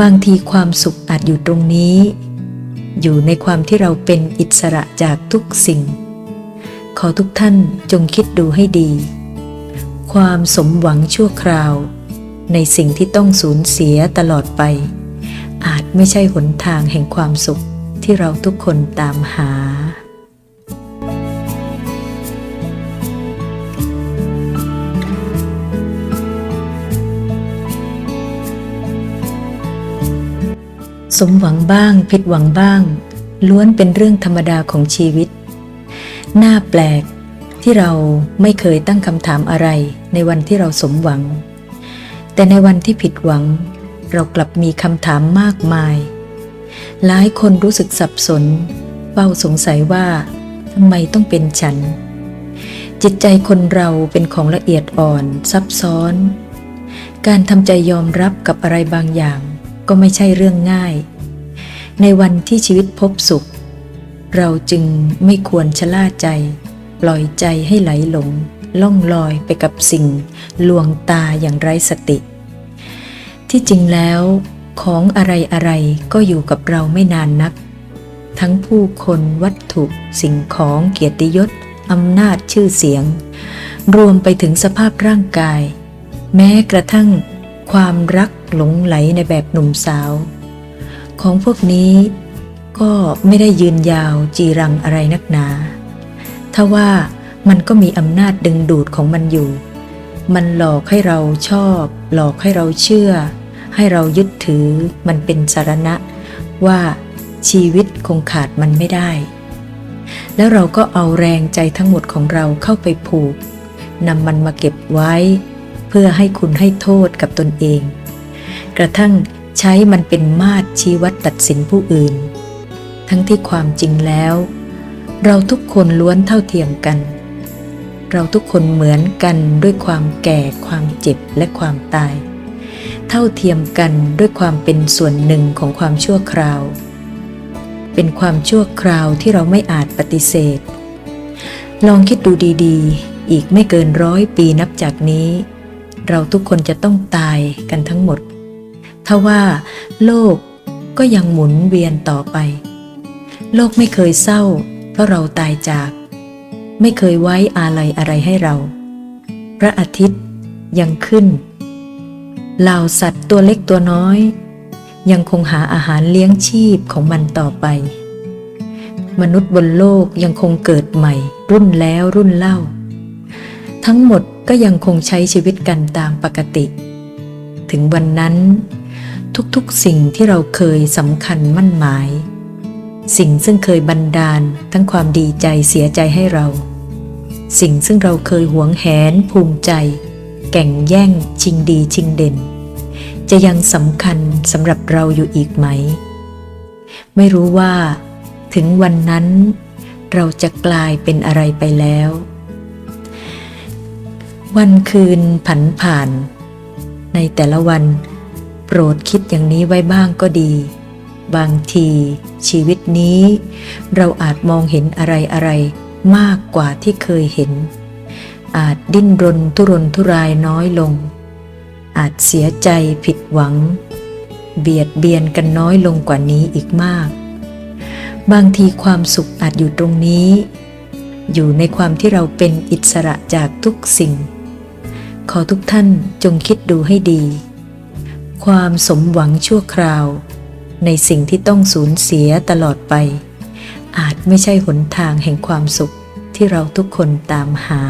บางทีความสุขอาจอยู่ตรงนี้ อยู่ในความที่เราเป็นอิสระจากทุกสิ่ง ขอทุกท่านจงคิดดูให้ดี ความสมหวังชั่วคราว ในสิ่งที่ต้องสูญเสียตลอดไป อาจไม่ใช่หนทางแห่งความสุขที่เราทุกคนตามหา สมหวังบ้างผิดหวังบ้าง ล้วนเป็นเรื่องธรรมดาของชีวิตน่าแปลกที่เราไม่เคยตั้งคำถามอะไรในวันที่เราสมหวัง แต่ในวันที่ผิดหวัง เรากลับมีคำถามมากมาย หลายคนรู้สึกสับสนเฝ้าสงสัยว่าทำไมต้องเป็นฉัน จิตใจคนเราเป็นของละเอียดอ่อนซับซ้อน การทำใจยอมรับกับอะไรบางอย่าง ก็ไม่ใช่เรื่องง่าย ในวันที่ชีวิตพบสุข เราจึงไม่ควรชะล่าใจ ปล่อยใจให้ไหลหลง ล่องลอยไปกับสิ่ง ลวงตาอย่างไร้สติ ที่จริงแล้วของอะไรอะไรก็อยู่กับเราไม่นานนัก ทั้งผู้คนวัตถุสิ่งของเกียรติยศอำนาจชื่อเสียง รวมไปถึงสภาพร่างกาย แม้กระทั่งความรัก หลงไหลในแบบหนุ่มสาว ของพวกนี้ก็ไม่ได้ยืนยาวจีรังอะไรนักหนาทว่ามันก็มีอำนาจดึงดูดของมันอยู่ มันหลอกให้เราชอบ หลอกให้เราเชื่อ ให้เรายึดถือมันเป็นสารณะ ว่าชีวิตคงขาดมันไม่ได้ แล้วเราก็เอาแรงใจทั้งหมดของเราเข้าไปผูกนำมันมาเก็บไว้ เพื่อให้คุณให้โทษกับตนเอง กระทั่งใช้มันเป็นมาตรชี้วัดตัดสินผู้อื่น ทั้งที่ความจริงแล้ว เราทุกคนล้วนเท่าเทียมกัน เราทุกคนเหมือนกันด้วยความแก่ ความเจ็บและความตาย เท่าเทียมกันด้วยความเป็นส่วนหนึ่งของความชั่วคราว เป็นความชั่วคราวที่เราไม่อาจปฏิเสธ ลองคิดดูดีๆ อีกไม่เกินร้อยปีนับจากนี้ เราทุกคนจะต้องตายกันทั้งหมด ทว่าโลกก็ยังหมุนเวียนต่อไป โลกไม่เคยเศร้า เพราะเราตายจาก ไม่เคยไว้อาลัยอะไรให้เรา พระอาทิตย์ยังขึ้น เหล่าสัตว์ตัวเล็กตัวน้อย ยังคงหาอาหารเลี้ยงชีพของมันต่อไป มนุษย์บนโลกยังคงเกิดใหม่ รุ่นแล้วรุ่นเล่า ทั้งหมดก็ยังคงใช้ชีวิตกันตามปกติ ถึงวันนั้น ทุกๆสิ่งที่เราเคยสำคัญมั่นหมาย สิ่งซึ่งเคยบันดาลทั้งความดีใจเสียใจให้เรา สิ่งซึ่งเราเคยหวงแหนภูมิใจ แก่งแย่งชิงดีชิงเด่น จะยังสำคัญสำหรับเราอยู่อีกไหม ไม่รู้ว่า ถึงวันนั้น เราจะกลายเป็นอะไรไปแล้ว วันคืนผันผ่าน ในแต่ละวัน โปรดคิด อย่างนี้ไว้บ้างก็ดี บางทีชีวิตนี้ เราอาจมองเห็นอะไรอะไรมากกว่าที่เคยเห็น อาจดิ้นรนทุรนทุรายน้อยลง อาจเสียใจผิดหวัง เบียดเบียนกันน้อยลงกว่านี้อีกมาก บางทีความสุขอาจอยู่ตรงนี้ อยู่ในความที่เราเป็นอิสระจากทุกสิ่ง ขอทุกท่านจงคิดดูให้ดี ความสมหวังชั่วคราว ในสิ่งที่ต้องสูญเสียตลอดไป อาจไม่ใช่หนทางแห่งความสุขที่เราทุกคนตามหา